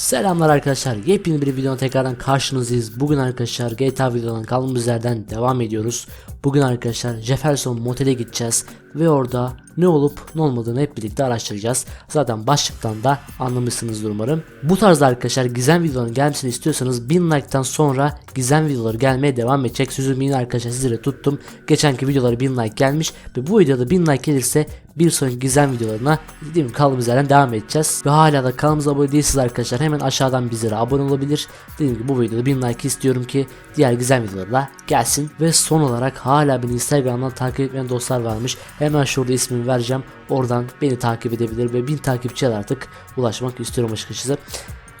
Selamlar arkadaşlar. Yepyeni bir videonun tekrardan karşınızdayız. Bugün arkadaşlar GTA videodan kaldığımız yerden devam ediyoruz. Bugün arkadaşlar Jefferson Motel'e gideceğiz ve orada ne olup ne olmadığını hep birlikte araştıracağız. Zaten başlıktan da anlamışsınızdır umarım. Bu tarzda arkadaşlar gizem videoların gelmesini istiyorsanız 1000 like'tan sonra gizem videoları gelmeye devam edecek. Sözümü yine arkadaşlar sizlere tuttum. Geçenki videoları 1000 like gelmiş ve bu videoda 1000 like gelirse bir sonraki gizem videolarına dediğim gibi kaldığımız yerden devam edeceğiz. Ve hala da kanalımıza abone değilsiniz arkadaşlar hemen aşağıdan bizlere abone olabilir. Dediğim gibi bu videoda 1000 like istiyorum ki diğer gizem videoları da gelsin. Ve son olarak hala beni Instagram'dan takip etmeyen dostlar varmış. Hemen şurada ismimi vereceğim. Oradan beni takip edebilir ve 1000 takipçiye artık ulaşmak istiyorum açıkçası.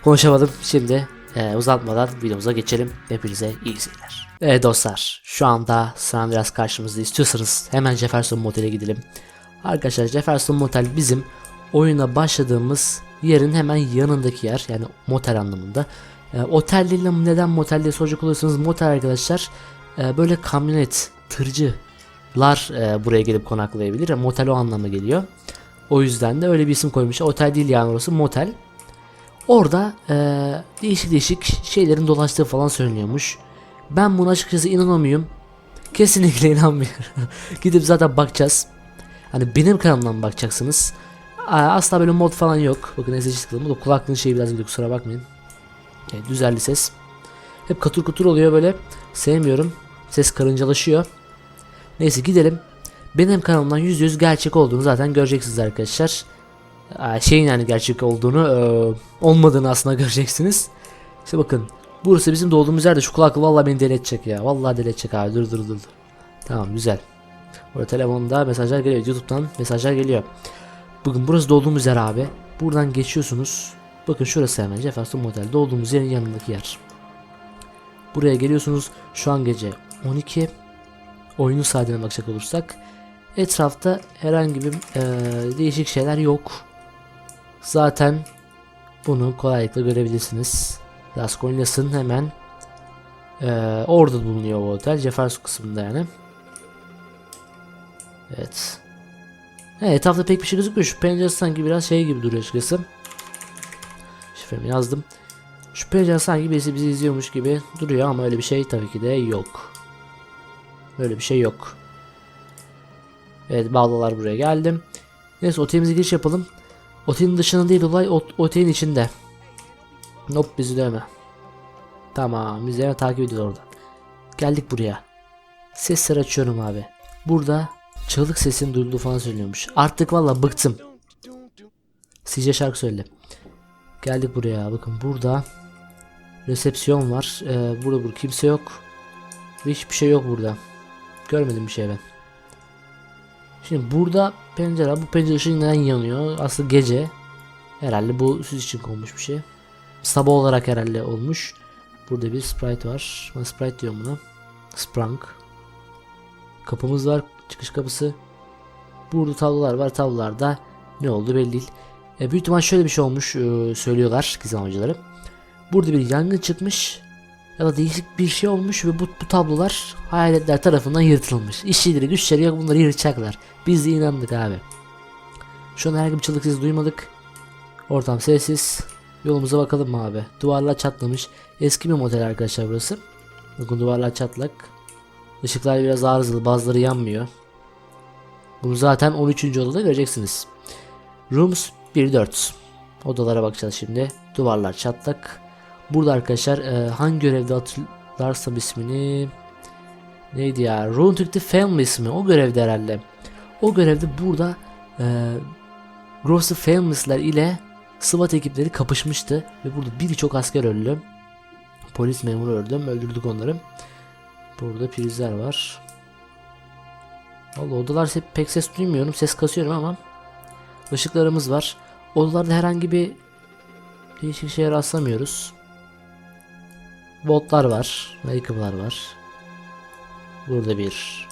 Konuşamadım. Şimdi e, uzatmadan videomuza geçelim. Hepinize iyi seyirler. Evet dostlar şu anda San Andreas karşımızda istiyorsanız hemen Jefferson Motel'e gidelim. Arkadaşlar Jefferson Motel bizim oyuna başladığımız yerin hemen yanındaki yer yani motel anlamında. E, otel değil neden motel diye soracak olursanız motel arkadaşlar e, böyle kamyonet, tırcılar e, buraya gelip konaklayabilir. Motel o anlama geliyor. O yüzden de öyle bir isim koymuş. Otel değil yani orası motel. Orada e, değişik değişik şeylerin dolaştığı falan söyleniyormuş. Ben buna açıkçası inanamıyorum. Kesinlikle inanmıyorum. Gidip zaten bakacağız. Hani benim kanalımdan bakacaksınız. Asla böyle mod falan yok. Bakın ezici tıkladım. Bu da kulaklığın şeyi biraz gidiyor kusura bakmayın. Evet, düzeldi ses. Hep katır kutur oluyor böyle. Sevmiyorum. Ses karıncalaşıyor. Neyse gidelim. Benim kanalımdan %100 gerçek olduğunu zaten göreceksiniz arkadaşlar. Şeyin yani gerçek olduğunu e, olmadığını aslında göreceksiniz. İşte bakın. Burası bizim doğduğumuz yerde şu kulaklığı vallahi beni deli edecek ya. Vallahi deli edecek abi. Dur dur dur. Tamam güzel. Burada telefonda mesajlar geliyor. YouTube'dan mesajlar geliyor. Bugün burası doğduğumuz yer abi. Buradan geçiyorsunuz. Bakın şurası hemen Jefferson Motel. Doğduğumuz yerin yanındaki yer. Buraya geliyorsunuz. Şu an gece 12. Oyunun saatine bakacak olursak. Etrafta herhangi bir eee, değişik şeyler yok. Zaten bunu kolaylıkla görebilirsiniz. Las Colinas'ın hemen eee, orada bulunuyor bu otel. Jefferson kısmında yani. Evet. Evet etrafta pek bir şey gözükmüyor. Şu pencere sanki biraz şey gibi duruyor açıkçası. Şifremi yazdım. Şu pencere sanki birisi bizi izliyormuş gibi duruyor ama öyle bir şey tabii ki de yok. Öyle bir şey yok. Evet bağlılar buraya geldim. Neyse otelimize giriş yapalım. Otelin dışında değil olay ot- otelin içinde. Hop bizi dövme. Tamam biz hemen takip ediyoruz orada. Geldik buraya. Sesleri açıyorum abi. Burada çığlık sesinin duyulduğu falan söylüyormuş. Artık valla bıktım. Sizce şarkı söyle. Geldik buraya bakın burada resepsiyon var. Ee, burada burada kimse yok. Hiçbir şey yok burada. Görmedim bir şey ben. Şimdi burada pencere bu pencere ışığı neden yanıyor? Aslında gece. Herhalde bu süs için konmuş bir şey. Sabah olarak herhalde olmuş. Burada bir sprite var. Ben sprite diyorum buna. Sprunk. Kapımız var. Çıkış kapısı. Burada tablolar var. Tablolarda ne oldu belli değil. E, büyük ihtimal şöyle bir şey olmuş e, söylüyorlar gizem hocaları. Burada bir yangın çıkmış ya da değişik bir şey olmuş ve bu, bu tablolar hayaletler tarafından yırtılmış. İşçileri güçleri yok bunları yırtacaklar. Biz de inandık abi. Şu an herhangi bir çığlık sesi duymadık. Ortam sessiz. Yolumuza bakalım mı abi? Duvarlar çatlamış. Eski bir motel arkadaşlar burası. Bakın duvarlar çatlak. Işıklar biraz arızalı bazıları yanmıyor. Bunu zaten 13. odada göreceksiniz. Rooms 1-4. Odalara bakacağız şimdi. Duvarlar çatlak. Burada arkadaşlar e, hangi görevde hatırlarsam ismini neydi ya? Rune to the Family ismi. O görevde herhalde. O görevde burada e, Gross Families'ler ile SWAT ekipleri kapışmıştı ve burada birçok asker öldü. Polis memuru öldü. Öldürdük onları. Burada prizler var. Vallahi odalar pek ses duymuyorum. Ses kasıyorum ama ışıklarımız var. Odalarda herhangi bir değişik şeye rastlamıyoruz. Botlar var. Ayakkabılar var. Burada bir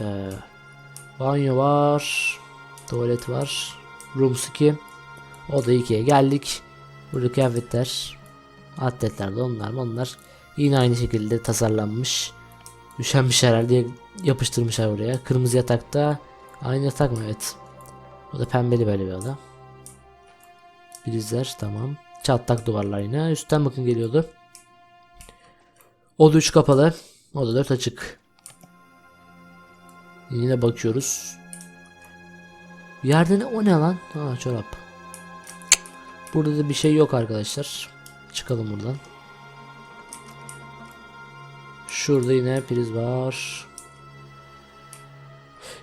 e, banyo var. Tuvalet var. Rooms 2. Oda 2'ye geldik. Burada kıyafetler. Atletler de onlar onlar. Yine aynı şekilde tasarlanmış. Üşenmiş herhalde yapıştırmışlar oraya. Kırmızı yatakta. Aynı yatak mı? Evet. O da pembeli böyle bir oda. Prizler tamam. Çatlak duvarlar yine. Üstten bakın geliyordu. Oda 3 kapalı. Oda 4 açık. Yine bakıyoruz. Yerde ne o ne lan? Ha çorap. Burada da bir şey yok arkadaşlar. Çıkalım buradan. Şurada yine priz var.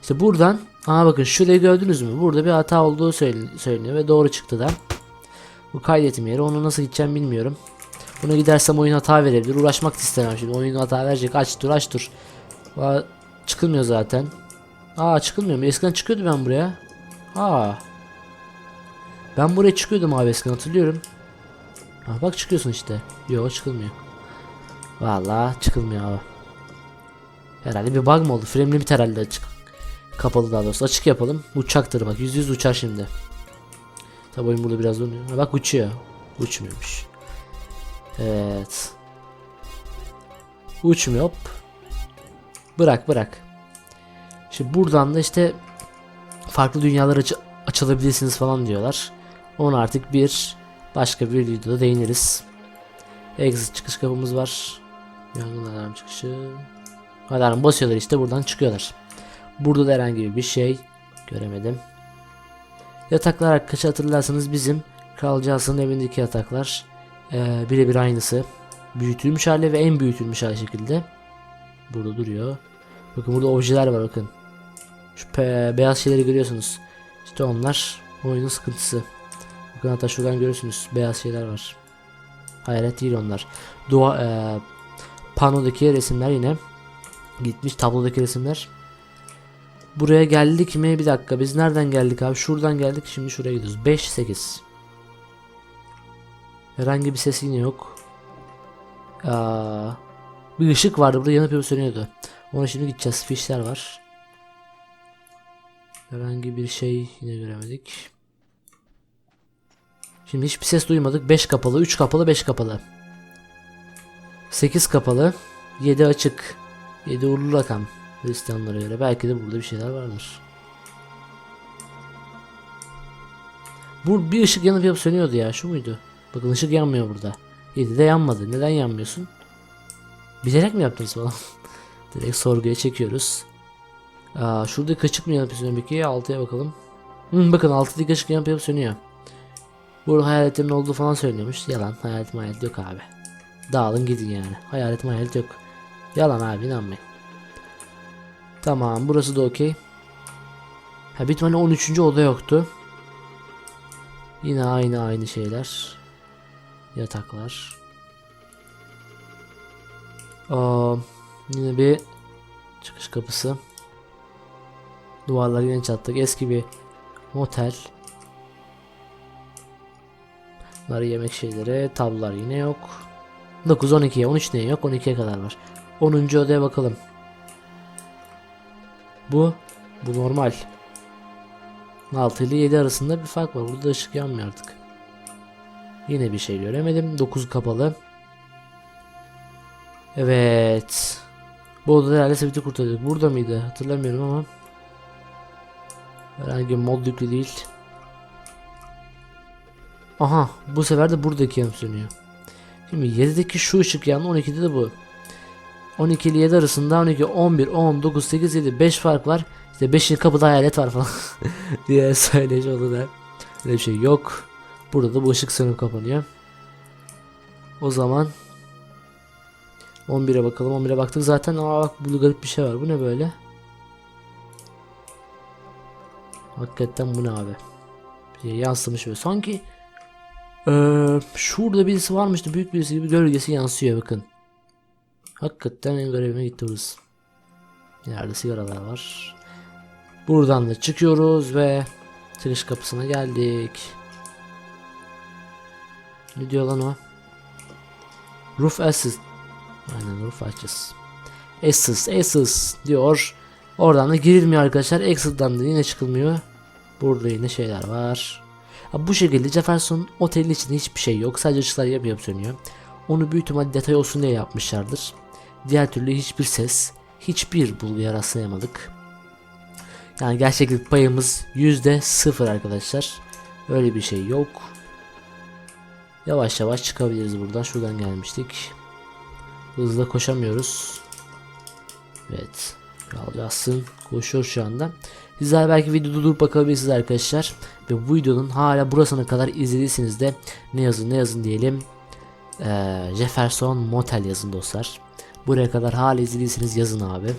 İşte buradan Aa bakın şurayı gördünüz mü? Burada bir hata olduğu söyle- söyleniyor ve doğru çıktı da. Bu kaydetim yeri. Onu nasıl gideceğim bilmiyorum. Buna gidersem oyun hata verebilir. Uğraşmak istemem şimdi. Oyun hata verecek. Aç dur aç dur. Çıkılmıyor zaten. Aa çıkılmıyor mu? Eskiden çıkıyordu ben buraya. Aa. Ben buraya çıkıyordum abi eskiden hatırlıyorum. Ha, bak çıkıyorsun işte. Yok çıkılmıyor. Vallahi çıkılmıyor abi. Herhalde bir bug mı oldu? Frame limit herhalde açık. Kapalı daha doğrusu. Açık yapalım. Uçaktır bak. Yüz yüz uçar şimdi. Tabi oyun burada biraz dönüyor. Bak uçuyor. Uçmuyormuş. Evet. Uçmuyor. Hop. Bırak bırak. Şimdi buradan da işte farklı dünyalar açı- açılabilirsiniz falan diyorlar. Onu artık bir başka bir videoda değiniriz. Exit çıkış kapımız var. Yangın alarm çıkışı. Alarm basıyorlar işte buradan çıkıyorlar. Burada da herhangi bir şey göremedim. Yataklar arkadaşlar hatırlarsanız bizim Kral Johnson'ın evindeki yataklar eee birebir aynısı. Büyütülmüş hali ve en büyütülmüş hali şekilde. Burada duruyor. Bakın burada objeler var bakın. Şu beyaz şeyleri görüyorsunuz. İşte onlar oyunun sıkıntısı. Bakın hatta şuradan görüyorsunuz beyaz şeyler var. Hayalet değil onlar. Dua eee panodaki resimler yine gitmiş tablodaki resimler. Buraya geldik mi? Bir dakika biz nereden geldik abi? Şuradan geldik şimdi şuraya gidiyoruz. 5 8. Herhangi bir ses yine yok. Aa, bir ışık vardı burada yanıp yanıp sönüyordu. Ona şimdi gideceğiz. Fişler var. Herhangi bir şey yine göremedik. Şimdi hiçbir ses duymadık. 5 kapalı, 3 kapalı, 5 kapalı. 8 kapalı, 7 açık. 7 uğurlu rakam. Hristiyanlara göre. Belki de burada bir şeyler vardır. Bu bir ışık yanıp yanıp sönüyordu ya. Şu muydu? Bakın ışık yanmıyor burada. 7'de yanmadı. Neden yanmıyorsun? Bilerek mi yaptınız falan? Direkt sorguya çekiyoruz. Aa, şurada kaçık mı yanıp sönüyor peki? 6'ya bakalım. Hı, bakın 6'daki ışık yanıp yanıp sönüyor. Burada hayaletlerin olduğu falan söyleniyormuş. Yalan. Hayalet hayalet yok abi. Dağılın gidin yani. Hayalet hayalet yok. Yalan abi inanmayın. Tamam burası da okey. Ha bir tane 13. oda yoktu. Yine aynı aynı şeyler. Yataklar. Aa, yine bir çıkış kapısı. Duvarlar yine çattık. Eski bir motel. Bunlar yemek şeyleri. Tablolar yine yok. 9, 12'ye, 13 ne yok? 12'ye kadar var. 10. odaya bakalım. Bu bu normal. 6 ile 7 arasında bir fark var. Burada ışık yanmıyor artık. Yine bir şey göremedim. 9 kapalı. Evet. Bu odada herhalde Sivit'i kurtardık. Burada mıydı? Hatırlamıyorum ama. Herhangi bir mod yüklü değil. Aha bu sefer de buradaki yanıp sönüyor. Şimdi 7'deki şu ışık yandı 12'de de bu. 12 ile 7 arasında 12, 11, 10, 9, 8, 7, 5 fark var. İşte 5. kapıda hayalet var falan diye söyleyici oldu da. Öyle bir şey yok. Burada da bu ışık sönüp kapanıyor. O zaman 11'e bakalım. 11'e baktık zaten. Aa bak burada garip bir şey var. Bu ne böyle? Hakikaten bu ne abi? Yansımış böyle. Sanki ee, şurada birisi varmıştı. Büyük birisi gibi gölgesi yansıyor bakın. Hakikaten en garibime gitti burası. Yerde sigaralar var. Buradan da çıkıyoruz ve çıkış kapısına geldik. Ne diyor lan o? Roof Assist. Aynen Roof Access. Assist, Assist diyor. Oradan da girilmiyor arkadaşlar. Exit'dan da yine çıkılmıyor. Burada yine şeyler var. Ha, bu şekilde Jefferson otelin içinde hiçbir şey yok. Sadece ışıklar yapıp yapıp sönüyor. Onu büyük ihtimalle detay olsun diye yapmışlardır. Diğer türlü hiçbir ses, hiçbir bulguya rastlayamadık. Yani gerçeklik payımız yüzde sıfır arkadaşlar. Öyle bir şey yok. Yavaş yavaş çıkabiliriz buradan. Şuradan gelmiştik. Hızla koşamıyoruz. Evet. Kalacağızsın. Koşuyor şu anda. Sizler belki videoda durup bakabilirsiniz arkadaşlar. Ve bu videonun hala burasına kadar izlediyseniz de ne yazın ne yazın diyelim. Ee, Jefferson Motel yazın dostlar. Buraya kadar hala izlediyseniz yazın abi.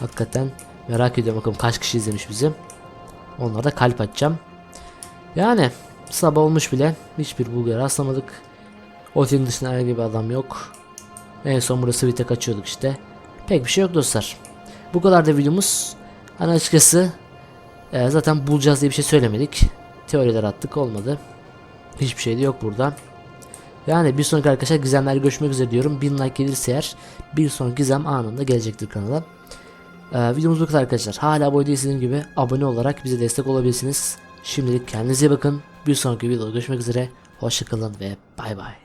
Hakikaten merak ediyorum bakalım kaç kişi izlemiş bizi. Onlara da kalp atacağım. Yani sabah olmuş bile hiçbir bulguya rastlamadık. Otelin dışında herhangi bir adam yok. En son burası bir tek açıyorduk işte. Pek bir şey yok dostlar. Bu kadar da videomuz. Hani açıkçası e, zaten bulacağız diye bir şey söylemedik. Teoriler attık olmadı. Hiçbir şey de yok burada. Yani bir sonraki arkadaşlar gizemler görüşmek üzere diyorum. 1000 like gelirse eğer bir sonraki gizem anında gelecektir kanala. Ee, videomuz bu kadar arkadaşlar. Hala abone değilseniz gibi abone olarak bize destek olabilirsiniz. Şimdilik kendinize bakın. Bir sonraki videoda görüşmek üzere. Hoşçakalın ve bay bay.